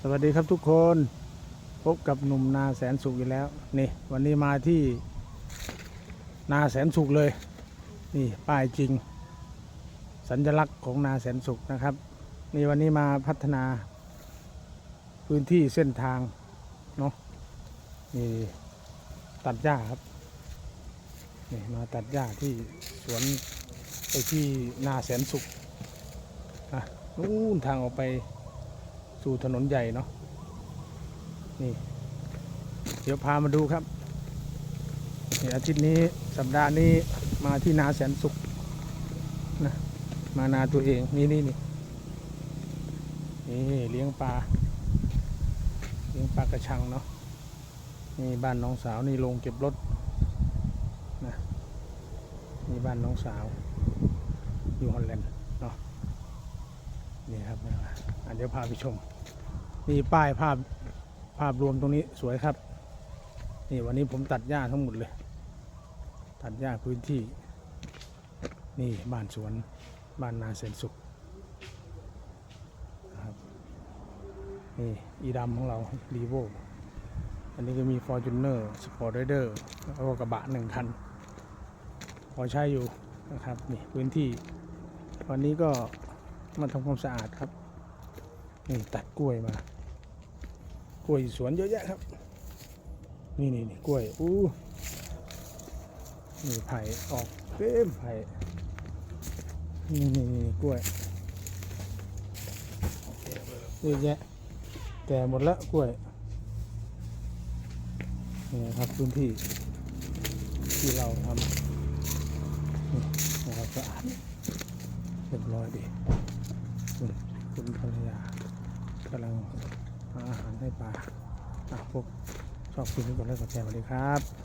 สวัสดีครับทุกคนพบกับหนุ่มนาแสนสุขอีกแล้วนี่วันนี้มาที่นาแสนสุขเลยนี่ป้ายจริง สัญลักษณ์ของนาแสนสุขนะครับนี่วันนี้มาพัฒนาพื้นที่เส้นทางเนาะนี่ตัดหญ้าครับนี่มาตัดหญ้าที่สวนไปที่นาแสนสุขอะนู่นทางออกไป สู่ถนนใหญ่เนาะนี่ เดี๋ยวพามาดูครับนี่อาทิตย์นี้สัปดาห์นี้มาที่นาแสนสุขนะมานาตัวเองนี่นี่นี่นี่เลี้ยงปลาเลี้ยงปลากระชังเนาะนี่บ้านน้องสาวนี่ลงเก็บรถนะนี่บ้านน้องสาวอยู่ฮอลแลนด์เนาะ นี่ครับอะเดี๋ยวพาไปชม นี่ป้ายภาพภาพรวมตรงนี้สวยครับ นี่วันนี้ผมตัดหญ้าทั้งหมดเลย ตัดหญ้าพื้นที่ นี่บ้านสวนบ้านนาเสนสุขนะครับนี่อีดำของเรารีโวอันนี้ก็มี f o r t u n e r Sport Rider แล้วก็กระบะหนึ่งคัน พอใช้อยู่นะครับ นี่พื้นที่ วันนี้ก็ มาทำความสะอาดครับนี่ตัดกล้วยมา กล้วยสวนเยอะแยะครับ นี่นี่นี่กล้วยอู้นี่ไผ่ออกเต็มไผ่นี่นี่นี่กล้วยเยอะแยะแก่หมดแล้วกล้วยนี่นะครับพื้นที่ที่เราทำนี่นะครับสะอาดเรียบร้อยดี คุณภรรยากำลังหาอาหารให้ปลาอะพวกชอบกินก็แล้วก็แชร์สวัสดีครับ